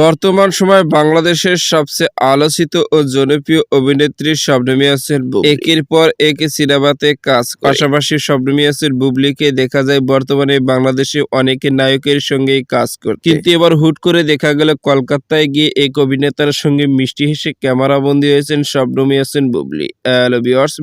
বর্তমান সময়ে বাংলাদেশের সবচেয়ে আলোচিত ও জনপ্রিয় অভিনেত্রী শবনমী আছেন একের পর এক সিনেমাতে কাজ, পাশাপাশি শবনমী আছেন বুবলিকে দেখা যায় বর্তমানে বাংলাদেশে অনেকে নায়কের সঙ্গেই কাজ করতে কিন্তু এবার হুট করে দেখা গেল কলকাতায় গিয়ে এক অভিনেতার সঙ্গে মিষ্টি হেসে ক্যামেরা বন্দী হয়েছেন শবনমী আছেন বুবলি।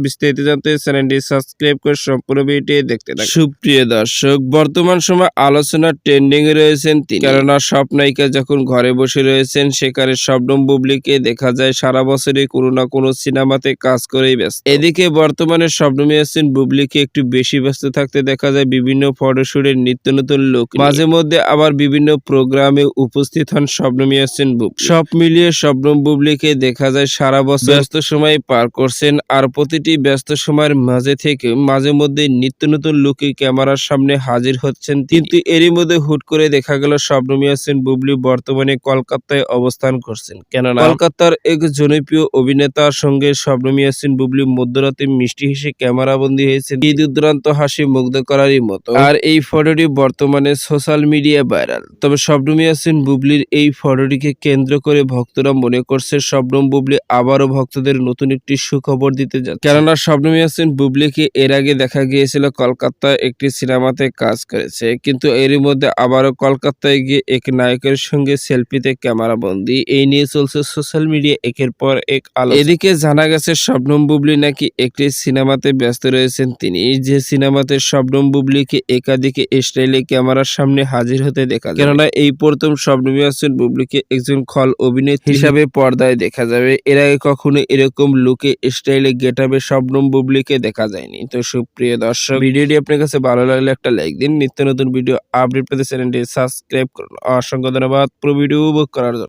বিস্তারিত জানতে চ্যানেলটি সাবস্ক্রাইব করে সম্পূর্ণ ভিডিওটি দেখতে থাকুন। সুপ্রিয় দর্শক, বর্তমান সময় আলোচনা ট্রেন্ডিং এ রয়েছেন তিনি। কেননা সব নায়িকা যখন ঘরে রয়েছেন সেখানে শবনম বুবলিকে দেখা যায় সারা বছরে কোনো না কোনো সিনেমাতে কাজ করেই ব্যস্ত। এদিকে বর্তমানে শবনম ইয়াসিন বুবলিকে একটু বেশি ব্যস্ত থাকতে দেখা যায় বিভিন্ন ফটোশুটের নিত্য নতুন লোক মাঝে মধ্যে আবার বিভিন্ন প্রোগ্রামে উপস্থিত হন শবনম ইয়াসিন বুবলি। সব মিলিয়ে শবনম বুবলিকে দেখা যায় সারা বছর ব্যস্ত সময় পার করছেন আর প্রতিটি ব্যস্ত সময়ের মাঝে থেকে মাঝে মধ্যে নিত্য নতুন লুকে ক্যামেরার সামনে হাজির হচ্ছেন কিন্তু এরই মধ্যে হুট করে দেখা গেল শবনম ইয়াসিন বুবলি বর্তমানে কলকাতায় অবস্থান করছেন। কেননা কলকাতার এক জনপ্রিয় অভিনেতার সঙ্গে শবনম ইয়াসিন বুবলি মধ্যরাতে মিষ্টি হেসে ক্যামেরাবন্দি হয়েছেন। ঈদ উদ্রান্ত হাসি মুগ্ধ করারই মতো। আর এই ফটোটি বর্তমানে সোশ্যাল মিডিয়া ভাইরাল। তবে শবনম ইয়াসিন বুবলির এই ফটোটিকে কেন্দ্র করে ভক্তরা মনে করছে শবনম বুবলি আবারও ভক্তদের নতুন একটি সুখবর দিতে যাচ্ছে। কেননা শবনম ইয়াসিন বুবলিকে এর আগে দেখা গিয়েছিল কলকাতায় একটি সিনেমাতে কাজ করেছে। কিন্তু এরই মধ্যে আবারও কলকাতায় গিয়ে এক নায়কের সঙ্গে সেলফিতে ক্যামেরা বন্দি। এই নিয়ে চলছে সোশ্যাল মিডিয়া একের পর এক আলো এদিকে জানা গেছে, শবনম বুবলি নাকি একটি সিনেমাতে ব্যস্ত রয়েছেন তিনি। যে সিনেমাতে শবনম বুবলিকে একাধিক স্টাইলে ক্যামেরার সামনে হাজির হতে দেখা যায় কেননা এই প্রথম শবনম ইয়াসিন বুবলিকে একজন খল অভিনেত্রী হিসাবে পর্দায় দেখা যাবে। এর আগে কখনো এরকম লুকে স্টাইলে গেটাবে শবনম বুবলিকে দেখা যায়নি। তো সুপ্রিয় দর্শক, ভিডিওটি আপনার কাছে ভালো লাগলে একটা লাইক দিন। নিত্য নতুন ভিডিও আপডেট পেতে চ্যানেলটি সাবস্ক্রাইব করুন। অসংখ্য ধন্যবাদ। পুরো ভিডিও work harder